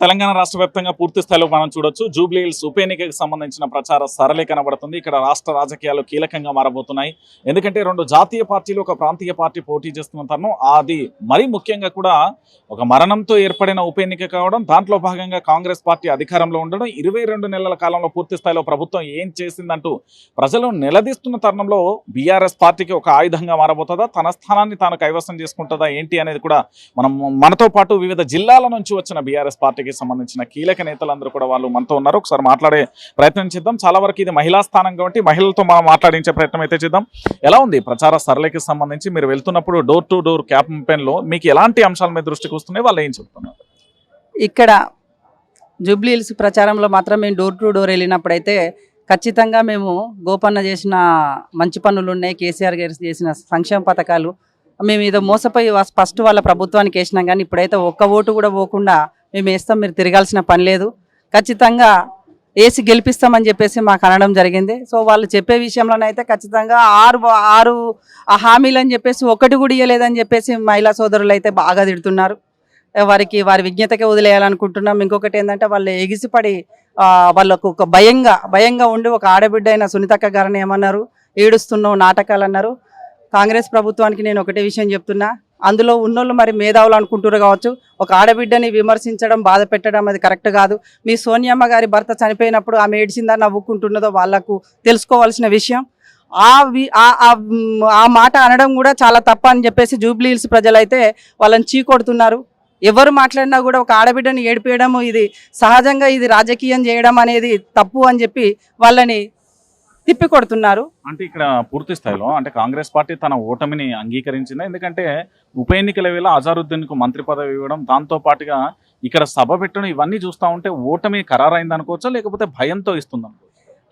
తెలంగాణ రాష్ట్ర వ్యాప్తంగా పూర్తి స్థాయిలో మనం చూడొచ్చు. జూబ్లీ హిల్స్ ఉప ఎన్నికకు సంబంధించిన ప్రచార సరళి కనబడుతుంది. ఇక్కడ రాష్ట్ర రాజకీయాలు కీలకంగా మారబోతున్నాయి. ఎందుకంటే రెండు జాతీయ పార్టీలు ఒక ప్రాంతీయ పార్టీ పోటీ చేస్తున్న తరుణం అది మరీ ముఖ్యంగా కూడా ఒక మరణంతో ఏర్పడిన ఉప ఎన్నిక కావడం దాంట్లో భాగంగా కాంగ్రెస్ పార్టీ అధికారంలో ఉండడం ఇరవై రెండు నెలల కాలంలో పూర్తి స్థాయిలో ప్రభుత్వం ఏం చేసిందంటూ ప్రజలు నిలదీస్తున్న తరుణంలో బీఆర్ఎస్ పార్టీకి ఒక ఆయుధంగా మారబోతుందా? తన స్థానాన్ని తాను కైవసం చేసుకుంటుందా? ఏంటి అనేది కూడా మనం మనతో పాటు వివిధ జిల్లాల నుంచి వచ్చిన బీఆర్ఎస్ పార్టీకి సంబంధించిన కీలక నేతలందరూ కూడా వాళ్ళు మనతో ఉన్నారు. ఒకసారి మాట్లాడే ప్రయత్నం చేద్దాం. చాలా వరకు ఇది మహిళా స్థానం కాబట్టి మహిళలతో మనం మాట్లాడించే ప్రయత్నం అయితే చేద్దాం. ఎలా ఉంది? ప్రచార సరళికి సంబంధించి మీరు వెళ్తున్నప్పుడు డోర్ టు డోర్ క్యాంపెయిన్లో మీకు ఎలాంటి అంశాల మీద దృష్టికి వస్తున్నాయి వాళ్ళు ఏం చెప్తున్నారు? ఇక్కడ జూబ్లీ హిల్స్ ప్రచారంలో మాత్రం మేము డోర్ టు డోర్ వెళ్ళినప్పుడైతే ఖచ్చితంగా మేము గోపన్న చేసిన మంచి పనులు ఉన్నాయి. కేసీఆర్ గారు చేసిన సంక్షేమ పథకాలు. మేము ఏదో మోసపోయి ఫస్ట్ వాళ్ళ ప్రభుత్వానికి వేసినాం కానీ ఇప్పుడైతే ఒక్క ఓటు కూడా పోకుండా మేము వేస్తాం మీరు తిరగాల్సిన పని లేదు. ఖచ్చితంగా వేసి గెలిపిస్తామని చెప్పేసి మాకు అనడం జరిగింది. సో వాళ్ళు చెప్పే విషయంలోనైతే ఖచ్చితంగా ఆరు ఆరు ఆ హామీలు అని చెప్పేసి ఒకటి కూడా ఇవ్వలేదని చెప్పేసి మహిళా సోదరులు అయితే బాగా తిడుతున్నారు. వారికి వారి విజ్ఞతకే వదిలేయాలనుకుంటున్నాం. ఇంకొకటి ఏంటంటే వాళ్ళు ఎగిసిపడి వాళ్ళకు ఒక భయంగా భయంగా ఉండి ఒక ఆడబిడ్డ అయిన సునీతక్క గారిని ఏమన్నారు? ఏడుస్తున్నావు నాటకాలు అన్నారు కాంగ్రెస్ ప్రభుత్వానికి నేను ఒకటే విషయం చెప్తున్నా. అందులో ఉన్నోళ్ళు మరి మేధావులు అనుకుంటారు కావచ్చు. ఒక ఆడబిడ్డని విమర్శించడం బాధ పెట్టడం అది కరెక్ట్ కాదు. మీ సోనియమ్మ గారి భర్త చనిపోయినప్పుడు ఆమె ఏడిచిందని నవ్వుకుంటున్నదో వాళ్ళకు తెలుసుకోవాల్సిన విషయం. ఆ వి- ఆ- ఆ మాట అనడం కూడా చాలా తప్ప అని చెప్పేసి జూబ్లీ హిల్స్ ప్రజలైతే వాళ్ళని చీకొడుతున్నారు. ఎవరు మాట్లాడినా కూడా ఒక ఆడబిడ్డని ఏడిపేయడం ఇది సహజంగా ఇది రాజకీయం చేయడం అనేది తప్పు అని చెప్పి వాళ్ళని తిప్పి కొడుతున్నారు అంటే ఇక్కడ పూర్తి స్థాయిలో అంటే కాంగ్రెస్ పార్టీ తన ఓటమిని అంగీకరించింది. ఎందుకంటే ఉప ఎన్నికల వేళ అజారుద్దీన్కు మంత్రి పదవి ఇవ్వడం దాంతో పాటుగా ఇక్కడ సభ పెట్టడం ఇవన్నీ చూస్తా ఉంటే ఓటమి ఖరారైంది అనుకోవచ్చా లేకపోతే భయంతో ఇస్తుందా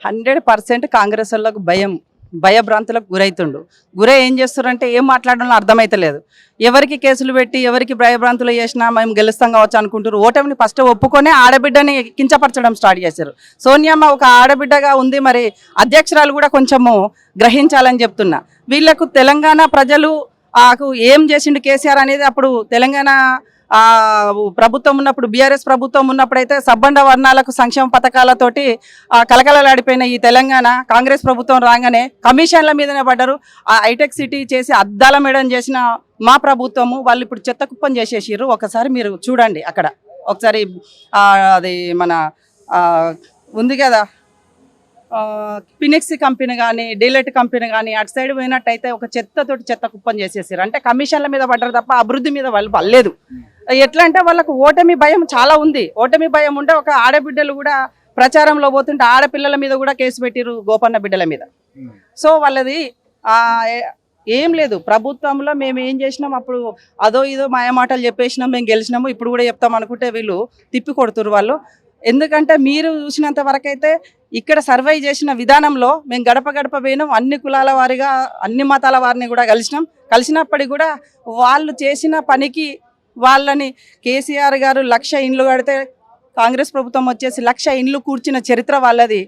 హండ్రెడ్ పర్సెంట్ కాంగ్రెస్ వాళ్ళకు భయం. భయభ్రాంతులకు గురవుతుండు గురై ఏం చేస్తారంటే ఏం మాట్లాడడంలో అర్థమైతలేదు. ఎవరికి కేసులు పెట్టి ఎవరికి భయభ్రాంతులు చేసినా మేము గెలుస్తాం కావచ్చు అనుకుంటారు ఓటమిని ఫస్ట్ ఒప్పుకొని ఆడబిడ్డని కించపరచడం స్టార్ట్ చేశారు. సోనియమ్మ ఒక ఆడబిడ్డగా ఉంది మరి అధ్యక్షురాలు కూడా కొంచెము గ్రహించాలని చెప్తున్నా. వీళ్ళకు తెలంగాణ ప్రజలు ఆకు ఏం చేసిండు కేసీఆర్ అనేది అప్పుడు తెలంగాణ ప్రభుత్వం ఉన్నప్పుడు బీఆర్ఎస్ ప్రభుత్వం ఉన్నప్పుడైతే సబ్బండ వర్ణాలకు సంక్షేమ పథకాలతోటి కలకలలాడిపోయిన ఈ తెలంగాణ. కాంగ్రెస్ ప్రభుత్వం రాగానే కమిషన్ల మీదనే పడ్డారు. ఆ హైటెక్ సిటీ చేసి అద్దాల మేడం చేసిన మా ప్రభుత్వము వాళ్ళు ఇప్పుడు చెత్త కుప్పం చేసేసారు ఒకసారి మీరు చూడండి అక్కడ. ఒకసారి అది మన ఉంది కదా ఆ, కంపెనీ కానీ డీలెట్ కంపెనీ కానీ అటు సైడ్ పోయినట్టయితే ఒక చెత్తతోటి చెత్త కుప్పం చేసేసారు అంటే కమిషన్ల మీద పడ్డారు తప్ప అభివృద్ధి మీద వాళ్ళు పడలేదు. ఎట్లా అంటే వాళ్ళకు ఓటమి భయం చాలా ఉంది. ఓటమి భయం ఉంటే ఒక ఆడబిడ్డలు కూడా ప్రచారంలో పోతుంటే ఆడపిల్లల మీద కూడా కేసు పెట్టిరు గోపన్న బిడ్డల మీద. సో వాళ్ళది ఏం లేదు. ప్రభుత్వంలో మేము ఏం చేసినాం అప్పుడు అదో ఇదో మాయమాటలు చెప్పేసినాం మేము గెలిచినాము ఇప్పుడు కూడా చెప్తాం అనుకుంటే వీళ్ళు తిప్పి కొడుతురు వాళ్ళు. ఎందుకంటే మీరు చూసినంత వరకైతే ఇక్కడ సర్వే చేసిన విధానంలో మేము గడప గడప పోయినాం. అన్ని కులాల వారిగా అన్ని మతాల వారిని కూడా కలిసినాం. కలిసినప్పటికీ కూడా వాళ్ళు చేసిన పనికి వాళ్ళని కేసీఆర్ గారు లక్ష ఇండ్లు కడితే కాంగ్రెస్ ప్రభుత్వం వచ్చేసి లక్ష ఇండ్లు కూర్చిన చరిత్ర వాళ్ళది.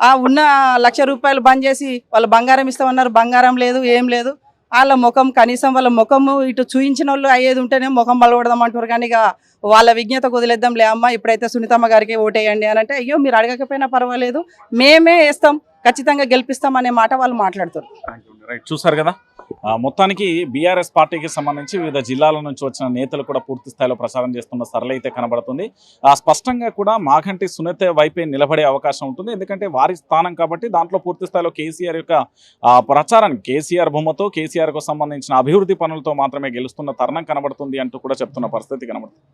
ఆ ఉన్న లక్ష రూపాయలు బంద్ చేసి వాళ్ళు బంగారం ఇస్తామన్నారు. బంగారం లేదు ఏం లేదు. వాళ్ళ ముఖం కనీసం వాళ్ళ ముఖము ఇటు చూయించిన వాళ్ళు అయ్యేది ఉంటేనే ముఖం బలపడదాం అంటారు కానీ ఇక వాళ్ళ విజ్ఞత వదిలేద్దాం లే అమ్మ ఇప్పుడైతే సునీతమ్మ గారికి ఓటేయండి అని అంటే అయ్యో మీరు అడగకపోయినా పర్వాలేదు మేమే వేస్తాం ఖచ్చితంగా గెలిపిస్తాం అనే మాట వాళ్ళు మాట్లాడుతారు చూసారు కదా? మొత్తానికి బీఆర్ఎస్ పార్టీకి సంబంధించి వివిధ జిల్లాల నుంచి వచ్చిన నేతలు కూడా పూర్తి స్థాయిలో ప్రచారం చేస్తున్న సరళ అయితే కనబడుతుంది. ఆ స్పష్టంగా కూడా మాఘంటి సునీత వైపే నిలబడే అవకాశం ఉంటుంది. ఎందుకంటే వారి స్థానం కాబట్టి దాంట్లో పూర్తి స్థాయిలో కేసీఆర్ యొక్క ఆ, ప్రచారానికి కేసీఆర్ బొమ్మతో కేసీఆర్కు సంబంధించిన అభివృద్ధి పనులతో మాత్రమే గెలుస్తున్న తరుణం కనబడుతుంది అంటూ కూడా చెప్తున్న పరిస్థితి కనబడుతుంది.